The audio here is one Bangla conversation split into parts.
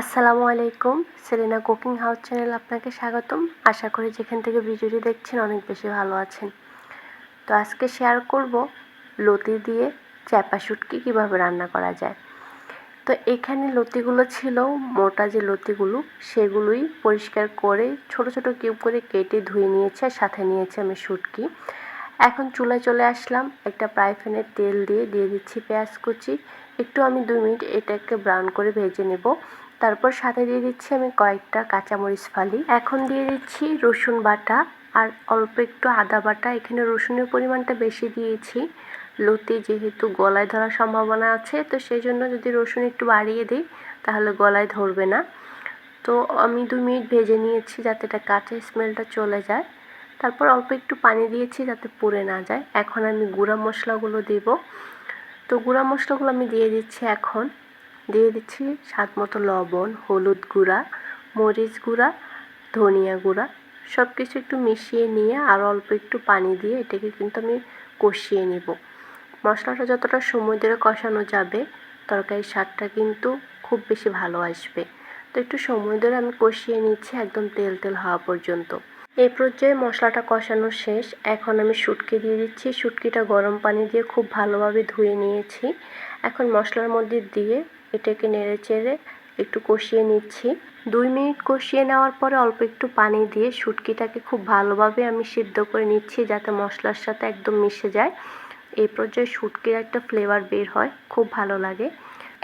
আসসালামু আলাইকুম। সেলিনা কুকিং হাউস চ্যানেল আপনাকে স্বাগতম। আশা করি যেখান থেকে ভিডিওটি দেখছেন অনেক বেশি ভালো আছেন। তো আজকে শেয়ার করব লতি দিয়ে চ্যাপা শুটকি কীভাবে রান্না করা যায়। তো এখানে লতিগুলো ছিল, মোটা যে লতিগুলো, সেগুলোই পরিষ্কার করে ছোট ছোট কিউব করে কেটে ধুয়ে নিয়েছে সাথে নিয়েছে আমি শুটকি। এখন চুলায় চলে আসলাম, একটা ফ্রাই তেল দিয়ে দিয়ে দিচ্ছি পেঁয়াজ কুচি। একটু আমি দুই মিনিট এটাকে ব্রাউন করে ভেজে নেব। তারপর সাথে দিয়ে দিচ্ছি আমি কয়েকটা কাঁচামরিচ ফালি। এখন দিয়ে দিচ্ছি রসুন বাটা আর অল্প একটু আদা বাটা। এখানে রসুনের পরিমাণটা বেশি দিয়েছি। লতি যেহেতু গলায় ধরার সম্ভাবনা আছে, তো সেই জন্য যদি রসুন একটু বাড়িয়ে দিই, তাহলে গলায় ধরবে না। তো আমি দু মিনিট ভেজে নিয়েছি যাতে এটা কাঁচা স্মেলটা চলে যায়। তারপর অল্প একটু পানি দিয়েছি যাতে পুড়ে না যায়। এখন আমি গুঁড়া মশলাগুলো দেব। তো গুঁড়া মশলাগুলো আমি দিয়ে দিচ্ছি এখন। দিয়ে দিচ্ছি স্বাদ মতো লবণ, হলুদ গুঁড়া, মরিচ গুঁড়া, ধনিয়া গুঁড়া। সব কিছু একটু মিশিয়ে নিয়ে আর অল্প একটু পানি দিয়ে এটাকে কিন্তু আমি কষিয়ে নিব। মশলাটা যতটা সময় ধরে কষানো যাবে, তরকারির স্বাদটা কিন্তু খুব বেশি ভালো আসবে। তো একটু সময় ধরে আমি কষিয়ে নিচ্ছি একদম তেল তেল হওয়া পর্যন্ত। এই পর্যায়ে মশলাটা কষানো শেষ। এখন আমি শুটকি দিয়ে দিচ্ছি। শুটকিটা গরম পানি দিয়ে খুব ভালোভাবে ধুয়ে নিয়েছি। এখন মশলার মধ্যে দিয়ে এটাকে নেড়ে চেড়ে একটু কষিয়ে নিচ্ছি। দুই মিনিট কষিয়ে নেওয়ার পরে অল্প একটু পানি দিয়ে শুটকিটাকে খুব ভালোভাবে আমি সিদ্ধ করে নিচ্ছি যাতে মশলার সাথে একদম মিশে যায়। এই পর্যায়ে শুটকির একটা ফ্লেভার বের হয়। খুব ভালো লাগে।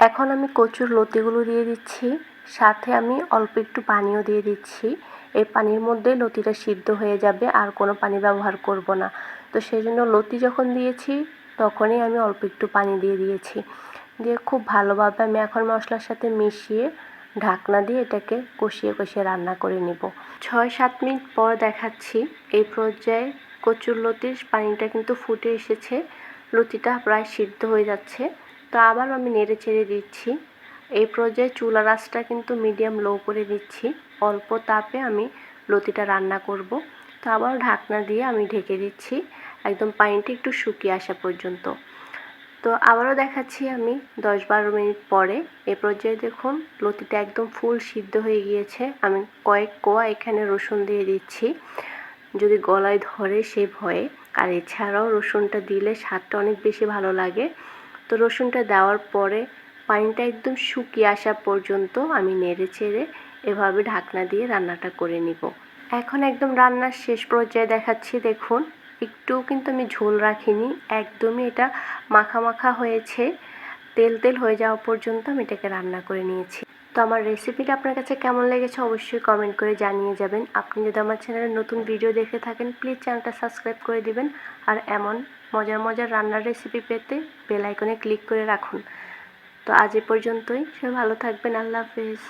এখন আমি কচুর লতিগুলো দিয়ে দিচ্ছি। সাথে আমি অল্প একটু পানিও দিয়ে দিচ্ছি। এই পানির মধ্যেই লতিটা সিদ্ধ হয়ে যাবে, আর কোনো পানি ব্যবহার করব না। তো সেই জন্য লতি যখন দিয়েছি, তখনই আমি অল্প একটু পানি দিয়ে দিয়েছি। দিয়ে খুব ভালোভাবে আমি এখন মশলার সাথে মিশিয়ে ঢাকনা দিয়ে এটাকে কষিয়ে কষিয়ে রান্না করে নিব। ছয় সাত মিনিট পর দেখাচ্ছি এই পর্যায়ে কচুর লতির পানিটা কিন্তু ফুটে এসেছে। লতিটা প্রায় সিদ্ধ হয়ে যাচ্ছে। তো আবার আমি নেড়ে চেড়ে দিচ্ছি। এই পর্যায়ে চুলা রাসটা কিন্তু মিডিয়াম লো করে দিচ্ছি। অল্প তাপে আমি লতিটা রান্না করব। তো আবার ঢাকনা দিয়ে আমি ঢেকে দিচ্ছি। একদম পানিটা একটু শুকিয়ে আসা পর্যন্ত। তো আবারও দেখাচ্ছি আমি দশ বারো মিনিট পরে। এ পর্যায়ে দেখুন, লতিটা একদম ফুল সিদ্ধ হয়ে গিয়েছে। আমি কয়েক কোয়া এখানে রসুন দিয়ে দিচ্ছি। যদি গলায় ধরে সে ভয়ে। আর এছাড়াও রসুনটা দিলে স্বাদটা অনেক বেশি ভালো লাগে। তো রসুনটা দেওয়ার পরে পানিটা একদম শুকিয়ে আসা পর্যন্ত আমি নেড়ে চেড়ে এভাবে ঢাকনা দিয়ে রান্নাটা করে নিব। এখন একদম রান্নার শেষ পর্যায়ে দেখাচ্ছি, দেখুন। একটুও কিন্তু আমি ঝোল রাখিনি, একদমই এটা মাখা মাখা হয়েছে। তেল তেল হয়ে যাওয়া পর্যন্ত আমি এটাকে রান্না করে নিয়েছি। তো আমার রেসিপিটা আপনার কাছে কেমন লেগেছে অবশ্যই কমেন্ট করে জানিয়ে যাবেন। আপনি যদি আমার চ্যানেলে নতুন ভিডিও দেখে থাকেন, প্লিজ চ্যানেলটা সাবস্ক্রাইব করে দিবেন। আর এমন মজার মজার রান্নার রেসিপি পেতে বেল আইকনে ক্লিক করে রাখুন। তো আজ এ পর্যন্তই সে ভালো থাকবেন, আল্লাহ হাফিজ।